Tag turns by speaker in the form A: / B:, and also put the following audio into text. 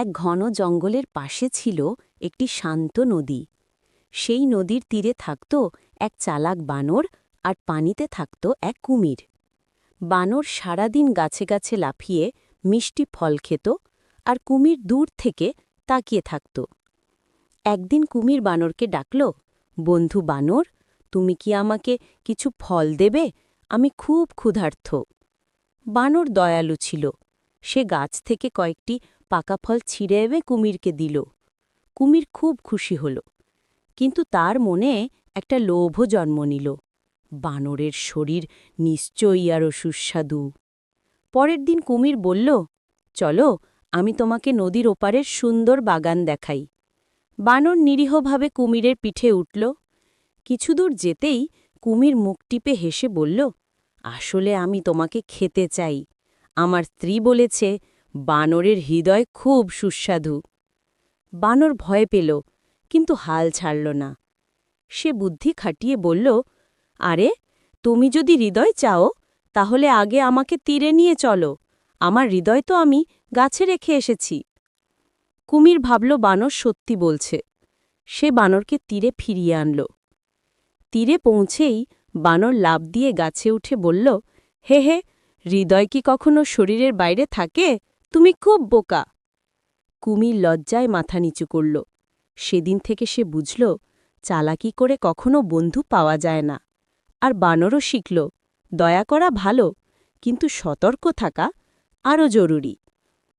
A: এক ঘন জঙ্গলের পাশে ছিল একটি শান্ত নদী। সেই নদীর তীরে থাকত এক চালাক বানর আর পানিতে থাকত এক কুমির। বানর সারাদিন গাছে গাছে লাফিয়ে মিষ্টি ফল খেত আর কুমির দূর থেকে তাকিয়ে থাকত। একদিন কুমির বানরকে ডাকল, বন্ধু বানর, তুমি কি আমাকে কিছু ফল দেবে? আমি খুব ক্ষুধার্থ বানর দয়ালু ছিল। সে গাছ থেকে কয়েকটি পাকা ফল ছিঁড়ে এনে কুমিরকে দিল। কুমির খুব খুশি হল। কিন্তু তার মনে একটা লোভও জন্ম নিল। বানরের শরীর নিশ্চয়ই আরও সুস্বাদু। পরের দিন কুমির বলল, চলো, আমি তোমাকে নদীর ওপারের সুন্দর বাগান দেখাই। বানর নিরীহভাবে কুমিরের পিঠে উঠল। কিছুদূর যেতেই কুমির মুখ টিপে হেসে বলল, আসলে আমি তোমাকে খেতে চাই। আমার স্ত্রী বলেছে, বানরের হৃদয় খুব সুস্বাদু। বানর ভয় পেল, কিন্তু হাল ছাড়ল না। সে বুদ্ধি খাটিয়ে বলল, আরে, তুমি যদি হৃদয় চাও, তাহলে আগে আমাকে তীরে নিয়ে চলো। আমার হৃদয় তো আমি গাছে রেখে এসেছি। কুমির ভাবল, বানর সত্যি বলছে। সে বানরকে তীরে ফিরিয়ে আনল। তীরে পৌঁছেই বানর লাভ দিয়ে গাছে উঠে বলল, হে হে হৃদয় কি কখনো শরীরের বাইরে থাকে? তুমি খুব বোকা। কুমির লজ্জায় মাথা নিচু করল। সেদিন থেকে সে বুঝল, চালাকি করে কখনো বন্ধু পাওয়া যায় না। আর বানরও শিখল, দয়া করা ভালো, কিন্তু সতর্ক থাকা আরও জরুরি।